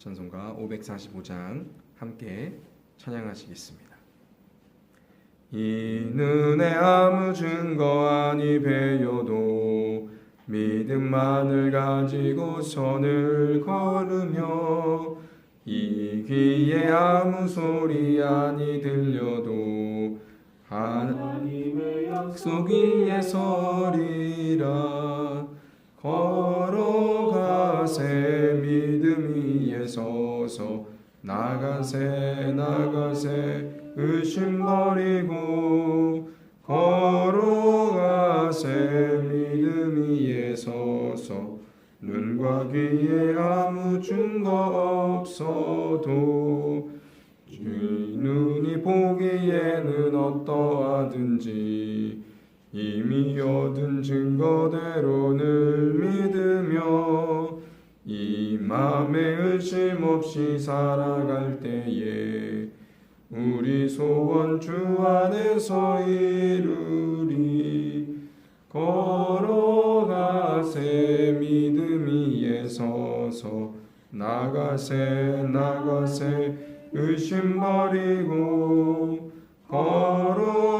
찬송가 545장 함께 찬양하시겠습니다. 이 눈에 아무 증거 아니 배여도 믿음만을 가지고 선을 걸으며 이 귀에 아무 소리 아니 들려도 하나님의 약속 위에 서리라 서서. 나가세 나가세 의심 버리고 걸어가세 믿음 위에 서서. 눈과 귀에 아무 증거 없어도 주의 눈이 보기에는 어떠하든지 이미 얻은 증거대로 늘 믿으며 이 맘에 의심 없이 살아갈 때에 우리 소원 주 안에서 이루리. 걸어가세 믿음 위에 서서 나가세 나가세 의심 버리고 걸어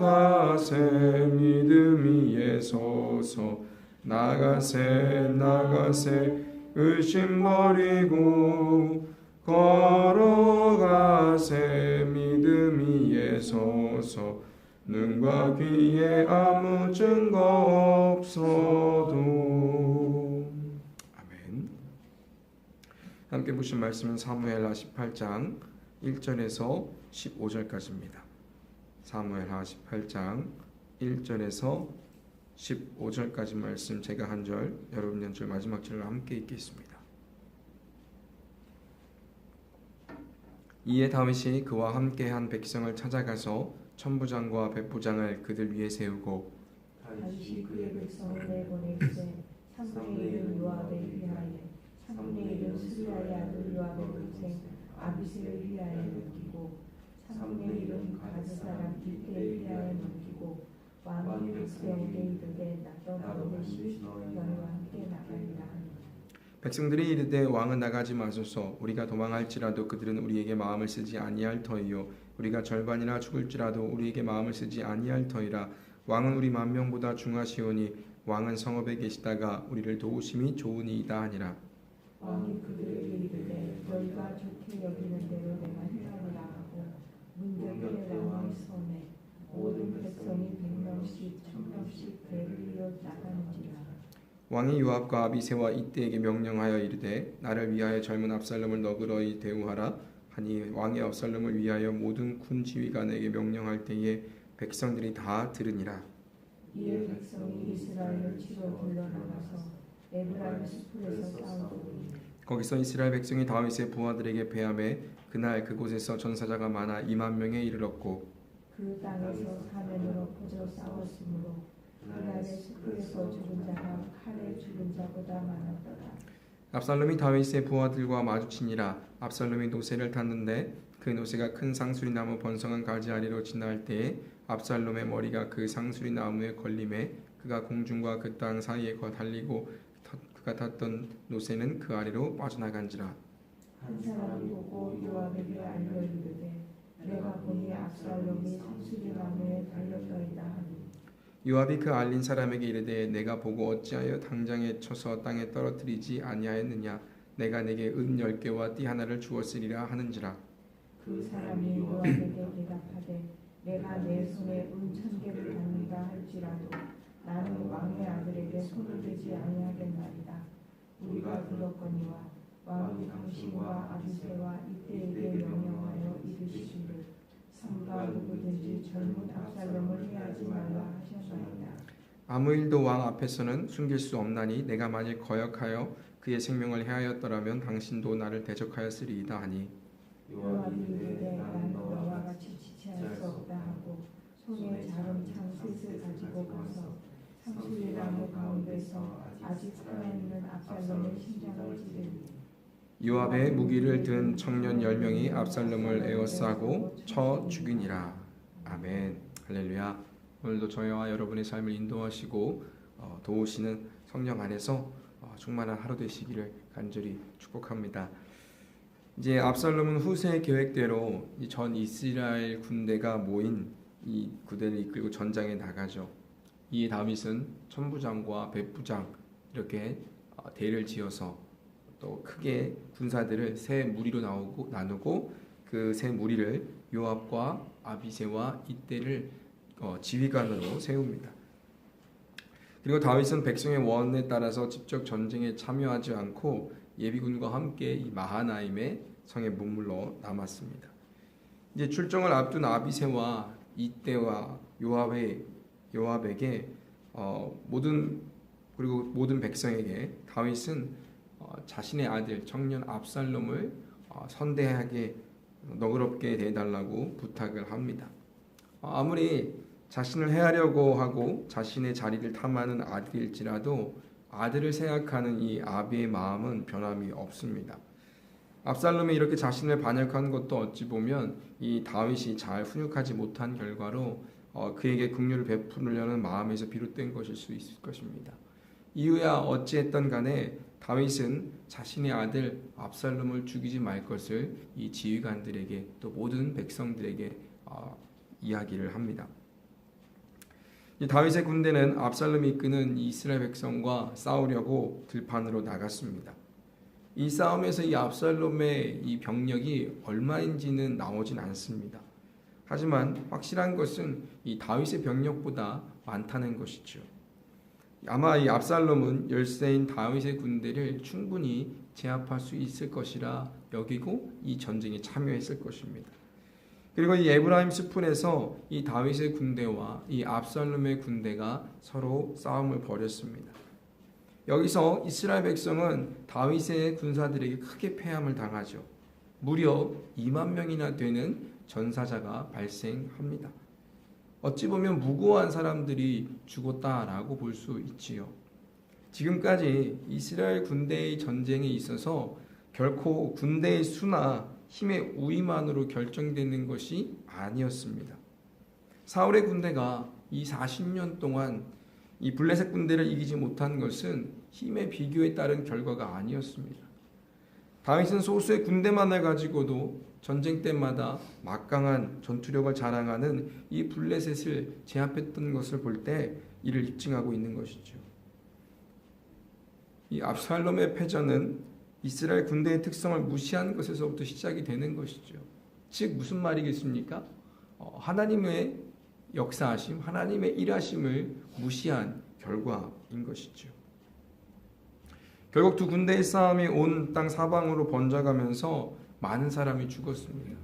걸어가세 믿음 위에 서서. 나가세 나가세 의심 버리고 걸어가세 믿음 위에 서서. 눈과 귀에 아무 증거 없어도. 아멘. 함께 보신 말씀은 사무엘하 18장 1절에서 15절까지입니다 사무엘하 18장 1절에서 15절까지 말씀 제가 한 절, 여러분 한 절, 마지막 절을 함께 읽겠습니다. 이에 다윗이 그와 함께 한 백성을 찾아가서 천부장과 백부장을 그들 위에 세우고 다시 그의 백성을 내보내기에 삼분의 일을 요압에 위하여 삼분의 일을 스리아의 아들 요압의 동생 아비스를 위하여 넘기고 삼분의 일은 가드 사람 기태에 위하여 넘기고 왕이 백성에게 이르되 낙던 대신 너희와 함께 나가리라 백성들이 이르되 왕은 나가지 마소서. 우리가 도망할지라도 그들은 우리에게 마음을 쓰지 아니할 터이요. 우리가 절반이나 죽을지라도 우리에게 마음을 쓰지 아니할 터이라. 왕은 우리 만 명보다 중하시오니 왕은 성읍에 계시다가 우리를 도우심이 좋으니이다 하니라. 왕이 그들에게 이르되 너희가 좋게 여기는 대로 문 옆에 왕의 손에 모든 백성이 백명씩 천명씩 배를 이어 나가는지라 왕이 요압과 아비새와 이때에게 명령하여 이르되 나를 위하여 젊은 압살롬을 너그러이 대우하라. 하니 왕이 압살롬을 위하여 모든 군 지휘관에게 명령할 때에 백성들이 다 들으니라. 이에 백성이 이스라엘을 치러 들러나가서 에브라임 숲에서 싸우더니 거기서 이스라엘 백성이 다윗의 부하들에게 배함에 그날 그곳에서 전사자가 많아 2만 명에 이르렀고 그 땅에서 사면으로 퍼져 싸웠으므로 그날의 숲에서 죽은 자가 칼에 죽은 자보다 많았더라. 압살롬이 다윗의 부하들과 마주치니라 압살롬이 노새를 탔는데 그 노새가 큰 상수리 나무 번성한 가지 아래로 지나갈 때에 압살롬의 머리가 그 상수리 나무에 걸림에 그가 공중과 그 땅 사이에 거 달리고 타- 그가 탔던 노새는 그 아래로 빠져나간지라 한 사람이 보고 요압에게 알려 이르되 내가 보니 압살롬이 상수리 나무에 달렸더이다 하니. 요압이 그 알린 사람에게 이르되 내가 보고 어찌하여 당장에 쳐서 땅에 떨어뜨리지 아니하였느냐? 내가 내게 은 열 개와 띠 하나를 주었으리라 하는지라. 그 사람이 요압에게 대답하되 내가 내 손에 은 천 개를 받는다 할지라도 나는 왕의 아들에게 손을 대지 아니하겠나이다. 우리가 들었거니와 왕이 당신과 아비새와 이때에게 명령하여 이르시기를 삼가 누구든지 젊은 압살롬을 해하지 말라 하셨나이다. 아무 일도 왕 앞에서는 숨길 수 없나니 내가 만일 거역하여 그의 생명을 해하였더라면 당신도 나를 대적하였으리이다 하니 요압이 이르되 나는 너와 같이 지체할 수 없다 하고 손에 자른 창 셋을 가지고 가서 상수리 나무 가운데서 아직 살아있는 압살롬의 심장을 찌르니 요압의 무기를 든 청년 열 명이 압살롬을 에워싸고 쳐 죽이니라 아멘 할렐루야 오늘도 저희와 여러분의 삶을 인도하시고 어, 도우시는 성령 안에서 어, 충만한 하루 되시기를 간절히 축복합니다. 이제 압살롬은 후세의 계획대로 이전 이스라엘 군대가 모인 이 구대를 이끌고 전장에 나가죠. 이에 다윗은 천부장과 백부장 이렇게 어, 대를 지어서 또 크게 군사들을 세 무리로 나오고 나누고 그 세 무리를 요압과 아비세와 이때를 어, 지휘관으로 세웁니다. 그리고 다윗은 백성의 원에 따라서 직접 전쟁에 참여하지 않고 예비군과 함께 이 마하나임의 성에 머물러 남았습니다. 이제 출정을 앞둔 아비세와 이때와 요압의 요압에게 어, 모든 그리고 모든 백성에게 다윗은 어, 자신의 아들 청년 압살롬을 어, 선대하게 너그럽게 대해달라고 부탁을 합니다. 어, 아무리 자신을 해하려고 하고 자신의 자리를 탐하는 아들일지라도 아들을 생각하는 이 아비의 마음은 변함이 없습니다. 압살롬이 이렇게 자신을 반역한 것도 어찌 보면 이 다윗이 잘 훈육하지 못한 결과로 어, 그에게 긍휼을 베푸려는 마음에서 비롯된 것일 수 있을 것입니다. 이유야 어찌했던 간에 다윗은 자신의 아들 압살롬을 죽이지 말 것을 이 지휘관들에게 또 모든 백성들에게 어, 이야기를 합니다. 이 다윗의 군대는 압살롬이 이끄는 이스라엘 백성과 싸우려고 들판으로 나갔습니다. 이 싸움에서 이 압살롬의 이 병력이 얼마인지는 나오진 않습니다. 하지만 확실한 것은 이 다윗의 병력보다 많다는 것이죠. 아마 이 압살롬은 열세인 다윗의 군대를 충분히 제압할 수 있을 것이라 여기고 이 전쟁에 참여했을 것입니다. 그리고 이 에브라임 숲풀에서 이 다윗의 군대와 이 압살롬의 군대가 서로 싸움을 벌였습니다. 여기서 이스라엘 백성은 다윗의 군사들에게 크게 패함을 당하죠. 무려 2만 명이나 되는 전사자가 발생합니다. 어찌 보면 무고한 사람들이 죽었다라고 볼 수 있지요. 지금까지 이스라엘 군대의 전쟁에 있어서 결코 군대의 수나 힘의 우위만으로 결정되는 것이 아니었습니다. 사울의 군대가 이 40년 동안 이 블레셋 군대를 이기지 못한 것은 힘의 비교에 따른 결과가 아니었습니다. 다윗은 소수의 군대만을 가지고도 전쟁 때마다 막강한 전투력을 자랑하는 이 블레셋을 제압했던 것을 볼 때 이를 입증하고 있는 것이죠. 이 압살롬의 패전은 이스라엘 군대의 특성을 무시한 것에서부터 시작이 되는 것이죠. 즉 무슨 말이겠습니까? 어, 하나님의 역사하심, 하나님의 일하심을 무시한 결과인 것이죠. 결국 두 군대의 싸움이 온 땅 사방으로 번져가면서 많은 사람이 죽었습니다.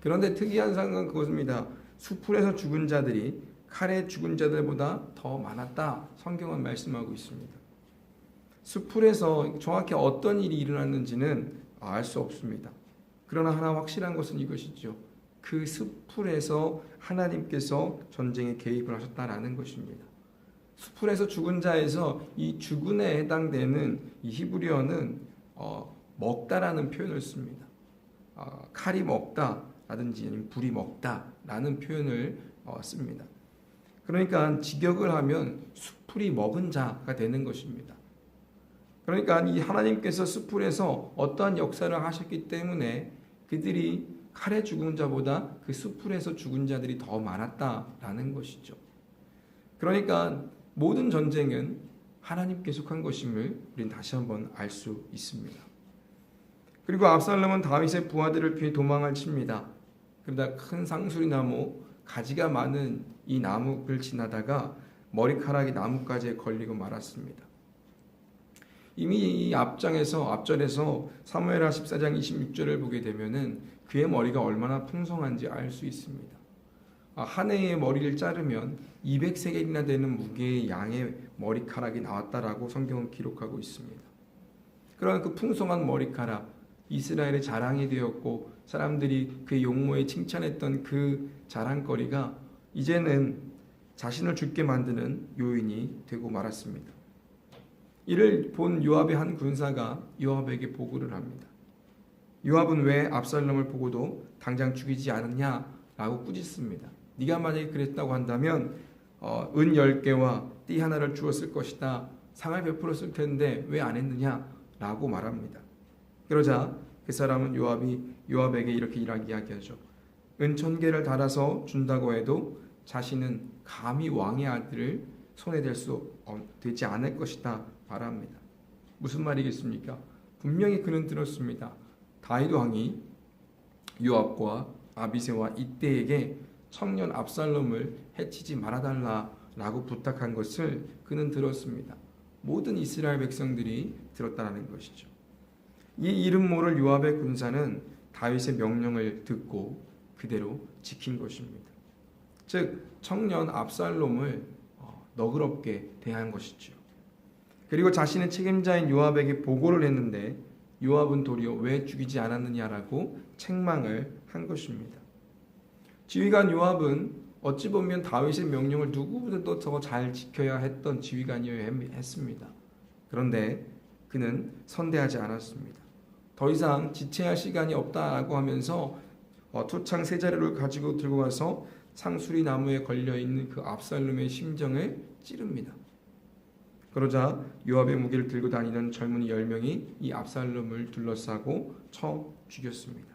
그런데 특이한 사항은 그것입니다. 수풀에서 죽은 자들이 칼에 죽은 자들보다 더 많았다. 성경은 말씀하고 있습니다. 수풀에서 정확히 어떤 일이 일어났는지는 알 수 없습니다. 그러나 하나 확실한 것은 이것이죠. 그 숲풀에서 하나님께서 전쟁에 개입을 하셨다라는 것입니다. 수풀에서 죽은 자에서 이 죽은에 해당되는 이 히브리어는 어, 먹다라는 표현을 씁니다. 어, 칼이 먹다라든지 불이 먹다라는 표현을 어, 씁니다. 그러니까 직역을 하면 수풀이 먹은 자가 되는 것입니다. 그러니까 이 하나님께서 수풀에서 어떠한 역사를 하셨기 때문에 그들이 칼에 죽은 자보다 그 수풀에서 죽은 자들이 더 많았다라는 것이죠. 그러니까 모든 전쟁은 하나님께 속한 것임을 우리는 다시 한번 알 수 있습니다. 그리고 압살롬은 다윗의 부하들을 피해 도망을 칩니다. 그러다 큰 상수리 나무 가지가 많은 이 나무를 지나다가 머리카락이 나뭇가지에 걸리고 말았습니다. 이미 이 앞장에서 앞절에서 사무엘하 14장 26절을 보게 되면은 그의 머리가 얼마나 풍성한지 알 수 있습니다. 아, 한 해의 머리를 자르면 200세겔이나 되는 무게의 양의 머리카락이 나왔다라고 성경은 기록하고 있습니다. 그러한 그 풍성한 머리카락 이스라엘의 자랑이 되었고 사람들이 그의 용모에 칭찬했던 그 자랑거리가 이제는 자신을 죽게 만드는 요인이 되고 말았습니다. 이를 본 요압의 한 군사가 요압에게 보고를 합니다. 요압은 왜 압살롬을 보고도 당장 죽이지 않았냐라고 꾸짖습니다. 네가 만약에 그랬다고 한다면 어, 은 10개와 띠 하나를 주었을 것이다. 상을 베풀었을 텐데 왜 안 했느냐라고 말합니다. 그러자 그 사람은 요압이 요압에게 이렇게 이야기하죠. 은천 개를 달아서 준다고 해도 자신은 감히 왕의 아들을 손에 댈 수 되지 않을 것이다 말합니다. 무슨 말이겠습니까? 분명히 그는 들었습니다. 다윗 왕이 요압과 아비세와 이때에게 청년 압살롬을 해치지 말아달라라고 부탁한 것을 그는 들었습니다. 모든 이스라엘 백성들이 들었다는 것이죠. 이 이름 모를 요압의 군사는 다윗의 명령을 듣고 그대로 지킨 것입니다. 즉 청년 압살롬을 어, 너그럽게 대한 것이죠. 그리고 자신의 책임자인 요압에게 보고를 했는데 요압은 도리어 왜 죽이지 않았느냐라고 책망을 한 것입니다. 지휘관 요압은 어찌 보면 다윗의 명령을 누구보다도 더잘 지켜야 했던 지휘관이어야 했습니다. 그런데 그는 선대하지 않았습니다. 더 이상 지체할 시간이 없다라고 하면서 어, 투창 세 자루를 가지고 들고 가서 상수리 나무에 걸려 있는 그 압살롬의 심정을 찌릅니다. 그러자 요압의 무기를 들고 다니는 젊은이 10명이 이 압살롬을 둘러싸고 쳐 죽였습니다.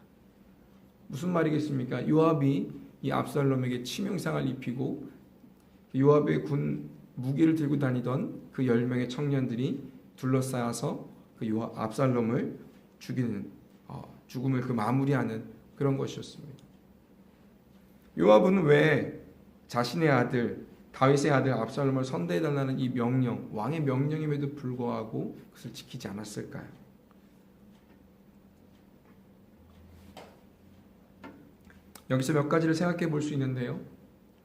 무슨 말이겠습니까? 요압이 이 압살롬에게 치명상을 입히고 요압의 군 무기를 들고 다니던 그 10명의 청년들이 둘러싸여서 그 요압 압살롬을 죽이는 어, 죽음을 그 마무리하는 그런 것이었습니다. 요압은 왜 자신의 아들 다윗의 아들 압살롬을 선대해 달라는 이 명령, 왕의 명령임에도 불구하고 그것을 지키지 않았을까요? 여기서 몇 가지를 생각해 볼 수 있는데요.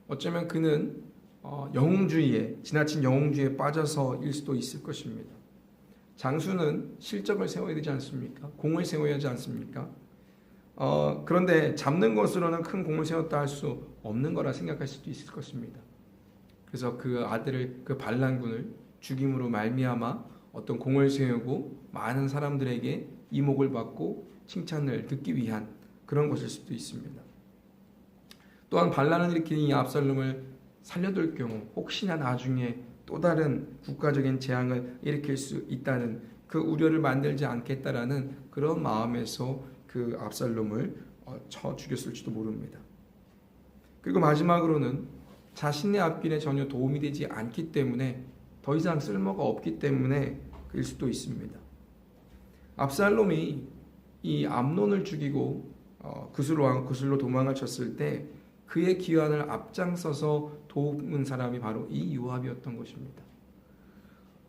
어쩌면 그는 어, 영웅주의에 지나친 영웅주의에 빠져서일 수도 있을 것입니다. 장수는 실적을 세워야 되지 않습니까? 공을 세워야 하지 않습니까? 어, 그런데 잡는 것으로는 큰 공을 세웠다 할 수 없는 거라 생각할 수도 있을 것입니다. 그래서 그 아들을 그 반란군을 죽임으로 말미암아 어떤 공을 세우고 많은 사람들에게 이목을 받고 칭찬을 듣기 위한 그런 것일 수도 있습니다. 또한 반란을 일으키는 이 압살롬을 살려둘 경우 혹시나 나중에 또 다른 국가적인 재앙을 일으킬 수 있다는 그 우려를 만들지 않겠다라는 그런 마음에서 그 압살롬을 어, 쳐 죽였을지도 모릅니다. 그리고 마지막으로는 자신의 앞길에 전혀 도움이 되지 않기 때문에 더 이상 쓸모가 없기 때문에 그일 수도 있습니다. 압살롬이 이 암론을 죽이고 어, 구슬로 구슬로 도망을 쳤을 때 그의 기환을 앞장서서 도운 사람이 바로 이 요압이었던 것입니다.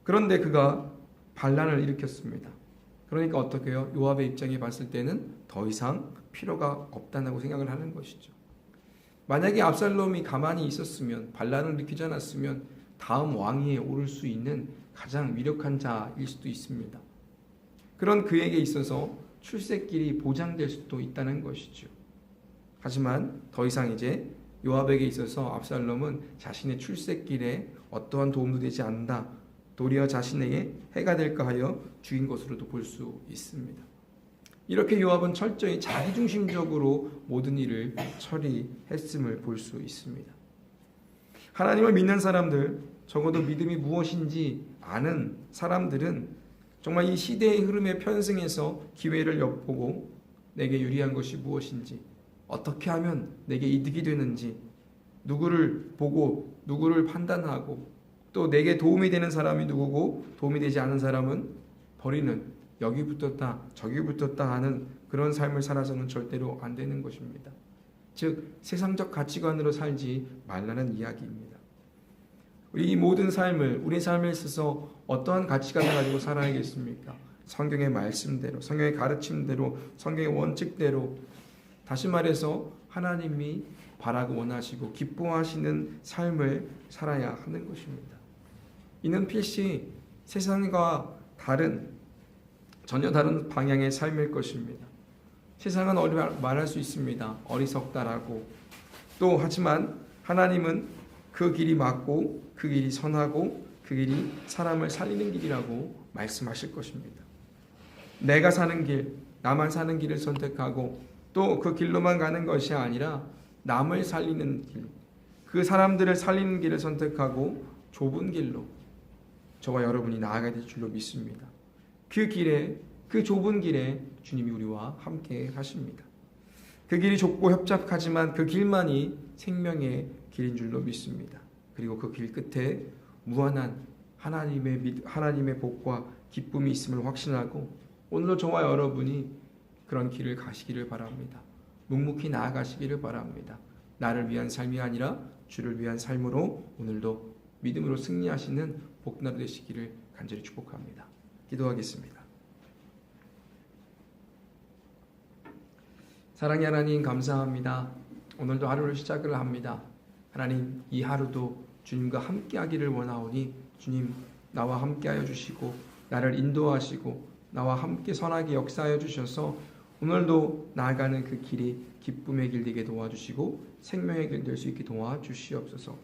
그런데 그가 반란을 일으켰습니다. 그러니까 어떻게 해요? 요압의 입장에 봤을 때는 더 이상 필요가 없다고 생각을 하는 것이죠. 만약에 압살롬이 가만히 있었으면 반란을 일으키지 않았으면 다음 왕위에 오를 수 있는 가장 위력한 자일 수도 있습니다. 그런 그에게 있어서 출세길이 보장될 수도 있다는 것이죠. 하지만 더 이상 이제 요압에게 있어서 압살롬은 자신의 출세길에 어떠한 도움도 되지 않는다. 도리어 자신에게 해가 될까 하여 죽인 것으로도 볼 수 있습니다. 이렇게 요압은 철저히 자기중심적으로 모든 일을 처리했음을 볼 수 있습니다. 하나님을 믿는 사람들, 적어도 믿음이 무엇인지 아는 사람들은 정말 이 시대의 흐름에 편승해서 기회를 엿보고 내게 유리한 것이 무엇인지, 어떻게 하면 내게 이득이 되는지, 누구를 보고 누구를 판단하고 또 내게 도움이 되는 사람이 누구고 도움이 되지 않은 사람은 버리는 여기 붙었다 저기 붙었다 하는 그런 삶을 살아서는 절대로 안 되는 것입니다. 즉 세상적 가치관으로 살지 말라는 이야기입니다. 우리 이 모든 삶을 우리 삶에 있어서 어떠한 가치관을 가지고 살아야겠습니까? 성경의 말씀대로, 성경의 가르침대로, 성경의 원칙대로 다시 말해서 하나님이 바라고 원하시고 기뻐하시는 삶을 살아야 하는 것입니다. 이는 필시 세상과 다른 전혀 다른 방향의 삶일 것입니다. 세상은 어리 말할 수 있습니다. 어리석다라고 또 하지만 하나님은 그 길이 맞고 그 길이 선하고 그 길이 사람을 살리는 길이라고 말씀하실 것입니다. 내가 사는 길, 나만 사는 길을 선택하고 또 그 길로만 가는 것이 아니라 남을 살리는 길, 그 사람들을 살리는 길을 선택하고 좁은 길로 저와 여러분이 나아가야 될 줄로 믿습니다. 그 길에 그 좁은 길에 주님이 우리와 함께 하십니다. 그 길이 좁고 협착하지만 그 길만이 생명의 길인 줄로 믿습니다. 그리고 그 길 끝에 무한한 하나님의 믿, 하나님의 복과 기쁨이 있음을 확신하고 오늘도 저와 여러분이 그런 길을 가시기를 바랍니다. 묵묵히 나아가시기를 바랍니다. 나를 위한 삶이 아니라 주를 위한 삶으로 오늘도 믿음으로 승리하시는 복나루 되시기를 간절히 축복합니다. 기도하겠습니다. 사랑의 하나님 감사합니다. 오늘도 하루를 시작을 합니다. 하나님 이 하루도 주님과 함께하기를 원하오니 주님 나와 함께하여 주시고 나를 인도하시고 나와 함께 선하게 역사하여 주셔서 오늘도 나아가는 그 길이 기쁨의 길 되게 도와주시고 생명의 길 될 수 있게 도와주시옵소서.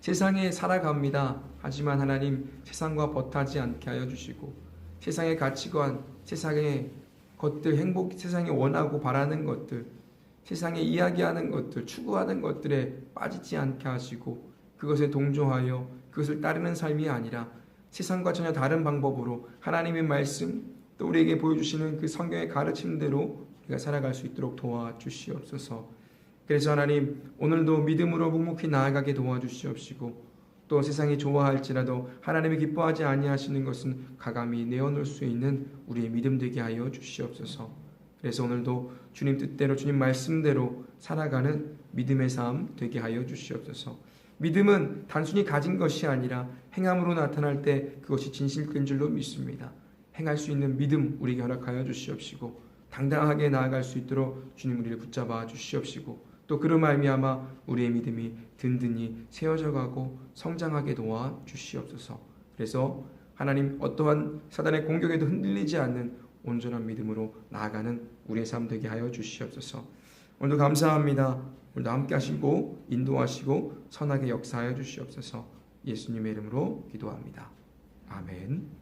세상에 살아갑니다. 하지만 하나님 세상과 버타지 않게 하여 주시고 세상의 가치관, 세상의 것들, 행복, 세상에 원하고 바라는 것들, 세상에 이야기하는 것들, 추구하는 것들에 빠지지 않게 하시고 그것에 동조하여 그것을 따르는 삶이 아니라 세상과 전혀 다른 방법으로 하나님의 말씀 또 우리에게 보여주시는 그 성경의 가르침대로 우리가 살아갈 수 있도록 도와주시옵소서. 그래서 하나님 오늘도 믿음으로 묵묵히 나아가게 도와주시옵시고 또 세상이 좋아할지라도 하나님이 기뻐하지 아니하시는 것은 가감히 내어놓을 수 있는 우리의 믿음 되게 하여 주시옵소서. 그래서 오늘도 주님 뜻대로 주님 말씀대로 살아가는 믿음의 삶 되게 하여 주시옵소서. 믿음은 단순히 가진 것이 아니라 행함으로 나타날 때 그것이 진실된 줄로 믿습니다. 행할 수 있는 믿음 우리에게 허락하여 주시옵시고 당당하게 나아갈 수 있도록 주님 우리를 붙잡아 주시옵시고 또 그런 말미암아 우리의 믿음이 든든히 세워져 가고 성장하게 도와 주시옵소서. 그래서 하나님 어떠한 사단의 공격에도 흔들리지 않는 온전한 믿음으로 나아가는 우리의 삶 되게 하여 주시옵소서. 오늘도 감사합니다. 오늘도 함께 하시고 인도하시고 선하게 역사하여 주시옵소서. 예수님의 이름으로 기도합니다. 아멘.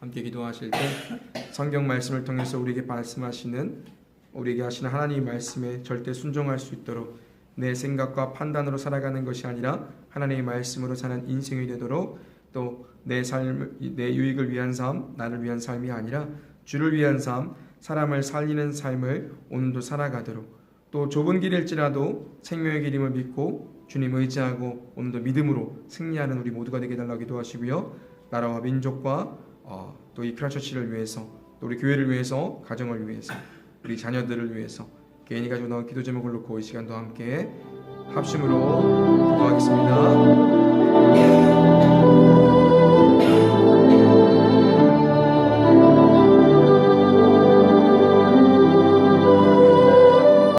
함께 기도하실 때 성경 말씀을 통해서 우리에게 말씀하시는 우리에게 하시는 하나님 말씀에 절대 순종할 수 있도록 내 생각과 판단으로 살아가는 것이 아니라 하나님의 말씀으로 사는 인생이 되도록 또 내 삶, 내 유익을 위한 삶, 나를 위한 삶이 아니라 주를 위한 삶, 사람을 살리는 삶을 오늘도 살아가도록 또 좁은 길일지라도 생명의 길임을 믿고 주님 의지하고 오늘도 믿음으로 승리하는 우리 모두가 되게 달라고 기도하시고요. 나라와 민족과 어, 또이 크라처치를 위해서 또 우리 교회를 위해서 가정을 위해서 우리 자녀들을 위해서 개인이 가지고 나온 기도 제목을 놓고 이 시간도 함께 합심으로 기도하겠습니다.